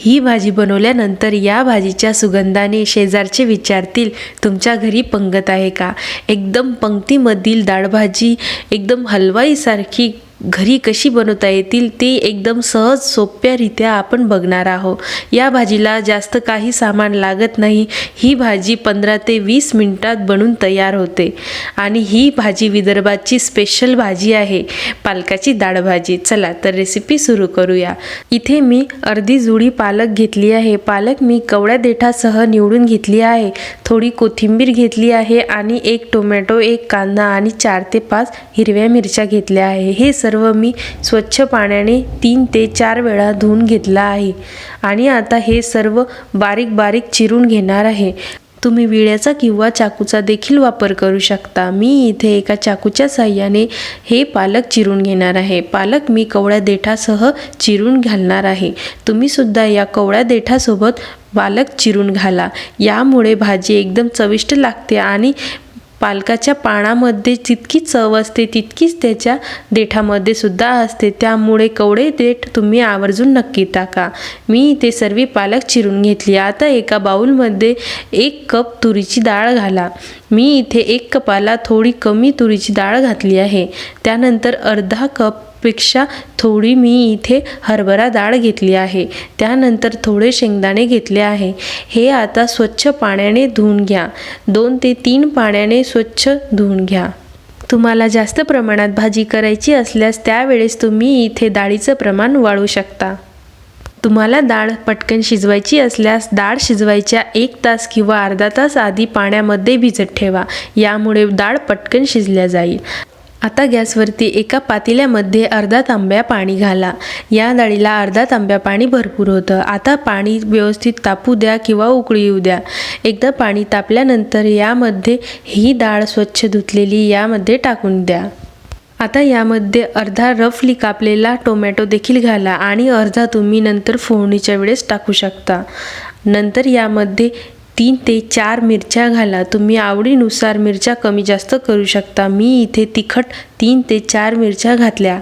ही भाजी बनवल्यानंतर या भाजीच्या सुगंधाने शेजारचे विचारतील तुमच्या घरी पंगत आहे का? एकदम पंक्तीमधील डाळभाजी एकदम हलवाईसारखी घरी कशी बनवता येतील ती एकदम सहज सोप्यारित्या आपण बघणार आहोत. या भाजीला जास्त काही सामान लागत नाही. ही भाजी पंधरा ते वीस मिनटात बनून तयार होते. आणि ही भाजी विदर्भाची स्पेशल भाजी आहे. पालकाची डाळ भाजी. चला तर रेसिपी सुरू करूया. इथे मी अर्धी जुडी पालक घेतली आहे. पालक मी कवड्या देठासह निवडून घेतली आहे. थोडी कोथिंबीर घेतली आहे आणि एक टोमॅटो एक कांदा आणि चार ते पाच हिरव्या मिरच्या घेतल्या आहे. हे सर्व सर्व मी स्वच्छ पाण्याने तीन ते चार वेळा धुवून घेतला आहे. आणि आता हे सर्व बारीक बारीक चिरून घेणार आहे. तुम्ही विळ्याचा किंवा चाकूचा देखील वापर करू शकता. मी इथे एका चाकूच्या साह्याने हे पालक चिरून घेणार आहे. पालक मी कवळ्या देठासह चिरून घालणार आहे. तुम्ही सुद्धा या कवळ्या देठासोबत पालक चिरून घाला. यामुळे भाजी एकदम चविष्ट लागते आणि पालकाच्या पानामध्ये जितकी चव असते तितकीच त्याच्या देठामध्ये सुद्धा असते. त्यामुळे कवडे देठ तुम्ही आवर्जून नक्की टाका. मी ते सर्व पालक चिरून घेतली. आता एका बाऊलमध्ये एक कप तुरीची डाळ घाला. मी इथे एक कपाला थोडी कमी तुरीची डाळ घातली आहे. त्यानंतर अर्धा कप पेक्षा थोडी मी इथे हरभरा डाळ घेतली आहे. त्यानंतर थोडे शेंगदाणे घेतले आहे. हे आता स्वच्छ पाण्याने धुवून घ्या. दोन ते तीन पाण्याने स्वच्छ धुवून घ्या. तुम्हाला जास्त प्रमाणात भाजी करायची असल्यास त्यावेळेस तुम्ही इथे डाळीचं प्रमाण वाढवू शकता. तुम्हाला डाळ पटकन शिजवायची असल्यास डाळ शिजवायच्या एक तास किंवा अर्धा तास आधी पाण्यामध्ये भिजत ठेवा. यामुळे डाळ पटकन शिजल्या जाईल. आता गॅसवरती एका पातेल्यामध्ये अर्धा तांब्या पाणी घाला. या डाळीला अर्धा तांब्या पाणी भरपूर होतं. आता पाणी व्यवस्थित तापू द्या किंवा उकळी येऊ द्या. एकदा पाणी तापल्यानंतर यामध्ये ही डाळ स्वच्छ धुतलेली यामध्ये टाकून द्या. आता यामध्ये अर्धा रफली कापलेला टोमॅटो देखील घाला आणि अर्धा तुम्ही नंतर फोडणीच्या वेळेस टाकू शकता. नंतर यामध्ये तीन ते चार मिरच्या घाला. तुम्ही आवडीनुसार मिरच्या कमी जास्त करू शकता. मी इथे तिखट तीन ते चार मिरच्या घातल्या.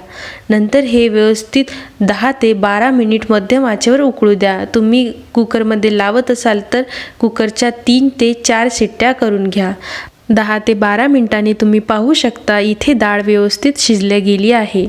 नंतर हे व्यवस्थित दहा ते बारा मिनिट मध्यम आचेवर उकळू द्या. तुम्ही कुकरमध्ये लावत असाल तर कुकरच्या तीन ते चार शिट्ट्या करून घ्या. दहा ते बारा मिनिटांनी तुम्ही पाहू शकता इथे डाळ व्यवस्थित शिजल्या गेली आहे.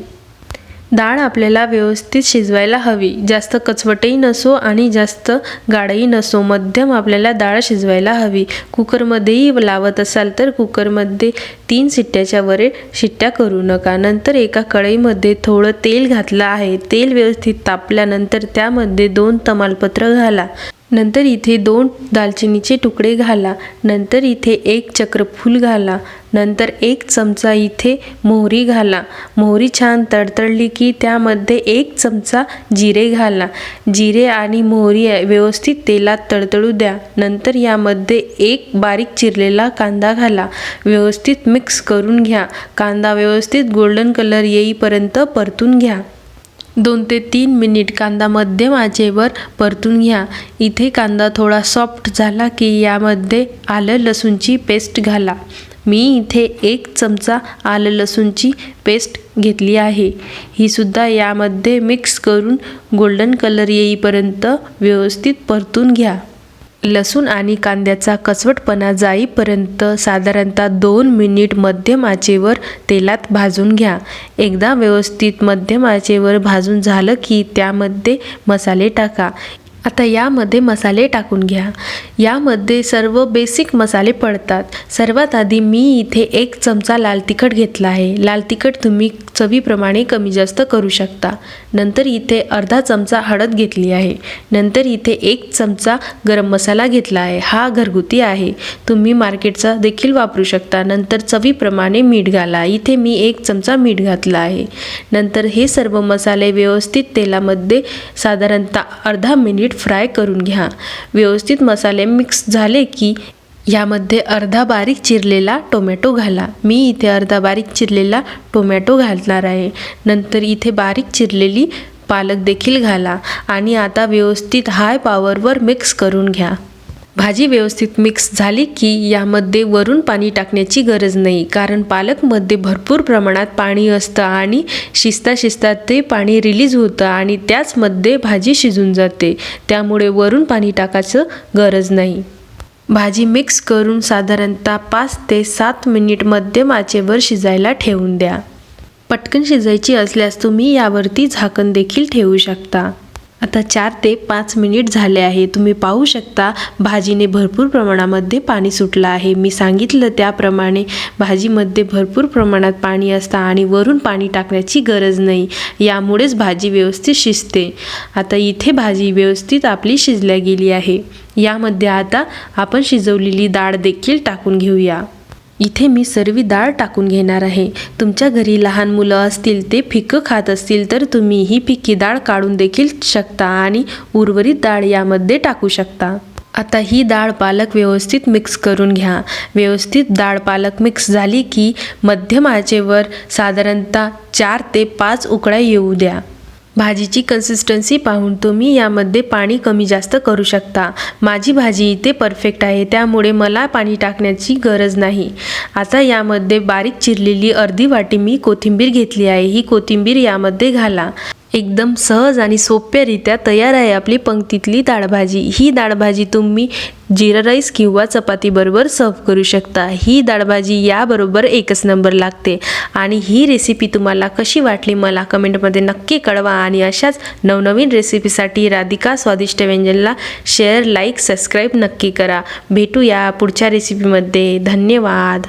डाळ आपल्याला व्यवस्थित शिजवायला हवी. जास्त कचवटही नसो आणि जास्त गाढही नसो. मध्यम आपल्याला डाळ शिजवायला हवी. कुकरमध्येही लावत असाल तर कुकरमध्ये तीन शिट्ट्याच्या वरे शिट्ट्या करू नका. नंतर एका कढईमध्ये थोडं तेल घातलं आहे. तेल व्यवस्थित तापल्यानंतर त्यामध्ये दोन तमालपत्र घाला. नंतर इथे दोन दालचिनीचे तुकडे घाला नंतर इथे एक चक्रफूल घाला नंतर एक चमचा इथे मोहरी घाला. मोहरी छान तडतडली की त्यामध्ये एक चमचा जिरे घाला. जिरे आणि मोहरी व्यवस्थित तेलात तडतडू द्या. नंतर यामध्ये एक बारीक चिरलेला कांदा घाला. व्यवस्थित मिक्स करून घ्या. कांदा व्यवस्थित गोल्डन कलर येईपर्यंत परतून घ्या. दोन ते तीन मिनिट कांदा मध्यम आचेवर परतून घ्या. इथे कांदा थोडा सॉफ्ट झाला की यामध्ये आलं लसूणची पेस्ट घाला. मी इथे एक चमचा आलं लसूणची पेस्ट घेतली आहे. ही सुद्धा यामध्ये मिक्स करून गोल्डन कलर येईपर्यंत व्यवस्थित परतून घ्या. लसूण आणि कांद्याचा कचवटपणा जाईपर्यंत साधारणतः दोन मिनिट मध्यम आचेवर तेलात भाजून घ्या. एकदा व्यवस्थित मध्यम आचेवर भाजून झालं की त्यामध्ये मसाले टाका. आता यामध्ये मसाले टाकून घ्या. यामध्ये सर्व बेसिक मसाले पडतात. सर्वात आधी मी इथे एक चमचा लाल तिखट घेतला आहे. लाल तिखट तुम्ही चवीप्रमाणे कमी जास्त करू शकता. नंतर इथे अर्धा चमचा हळद घेतली आहे. नंतर इथे एक चमचा गरम मसाला घेतला आहे. हा घरगुती आहे. तुम्ही मार्केटचा देखील वापरू शकता. नंतर चवीप्रमाणे मीठ घाला. इथे मी एक चमचा मीठ घातला आहे. नंतर हे सर्व मसाले व्यवस्थित तेलामध्ये साधारणतः अर्धा मिनिट फ्राय करून घ्या. व्यवस्थित मसाले मिक्स झाले की यामध्ये अर्धा बारीक चिरलेला टोमॅटो घाला. मी इथे अर्धा बारीक चिरलेला टोमॅटो घालणार आहे. नंतर इथे बारीक चिरलेली पालक देखील घाला आणि आता व्यवस्थित हाय पॉवरवर मिक्स करून घ्या. भाजी व्यवस्थित मिक्स झाली की यामध्ये वरून पाणी टाकण्याची गरज नाही. कारण पालकमध्ये भरपूर प्रमाणात पाणी असतं आणि शिजता शिजता ते पाणी रिलीज होतं आणि त्याचमध्ये भाजी शिजून जाते. त्यामुळे वरून पाणी टाकायचं गरज नाही. भाजी मिक्स करून साधारणतः पाच ते सात मिनिट मध्यम आचेवर शिजायला ठेवून द्या. पटकन शिजायची असल्यास तुम्ही यावरती झाकण देखील ठेवू शकता. आता चार ते पाच मिनिट झाले आहे. तुम्ही पाहू शकता भाजीने भरपूर प्रमाणामध्ये पाणी सुटलं आहे. मी सांगितलं त्याप्रमाणे भाजीमध्ये भरपूर प्रमाणात पाणी असतं आणि वरून पाणी टाकण्याची गरज नाही. यामुळेच भाजी व्यवस्थित शिजते. आता इथे भाजी व्यवस्थित आपली शिजल्या गेली आहे. यामध्ये आता आपण शिजवलेली डाळ देखील टाकून घेऊया. इथे मी सर्व डाळ टाकून घेणार आहे. तुमच्या घरी लहान मुलं असतील ते फिकं खात असतील तर तुम्ही ही फिक्की डाळ काढून देखील शकता आणि उर्वरित डाळ यामध्ये टाकू शकता. आता ही डाळ पालक व्यवस्थित मिक्स करून घ्या. व्यवस्थित डाळ पालक मिक्स झाली की मध्यम आचेवर साधारणतः चार ते पाच उकळ्या येऊ द्या. भाजीची कन्सिस्टन्सी पाहून तुम्ही यामध्ये पाणी कमी जास्त करू शकता. माझी भाजी इथे परफेक्ट आहे त्यामुळे मला पाणी टाकण्याची गरज नाही. आता यामध्ये बारीक चिरलेली अर्धी वाटी मी कोथिंबीर घेतली आहे ही कोथिंबीर यामध्ये घाला. एकदम सहज आणि सोप्यारित्या तयार आहे आपली पंक्तीतली डाळभाजी ही डाळभाजी तुम्ही जिरा राईस किंवा चपातीबरोबर सर्व करू शकता. ही डाळभाजी याबरोबर एकच नंबर लागते. आणि ही रेसिपी तुम्हाला कशी वाटली मला कमेंटमध्ये नक्की कळवा आणि अशाच नवनवीन रेसिपीसाठी राधिका स्वादिष्ट व्यंजनला शेअर लाईक सबस्क्राईब नक्की करा. भेटूया पुढच्या रेसिपीमध्ये धन्यवाद.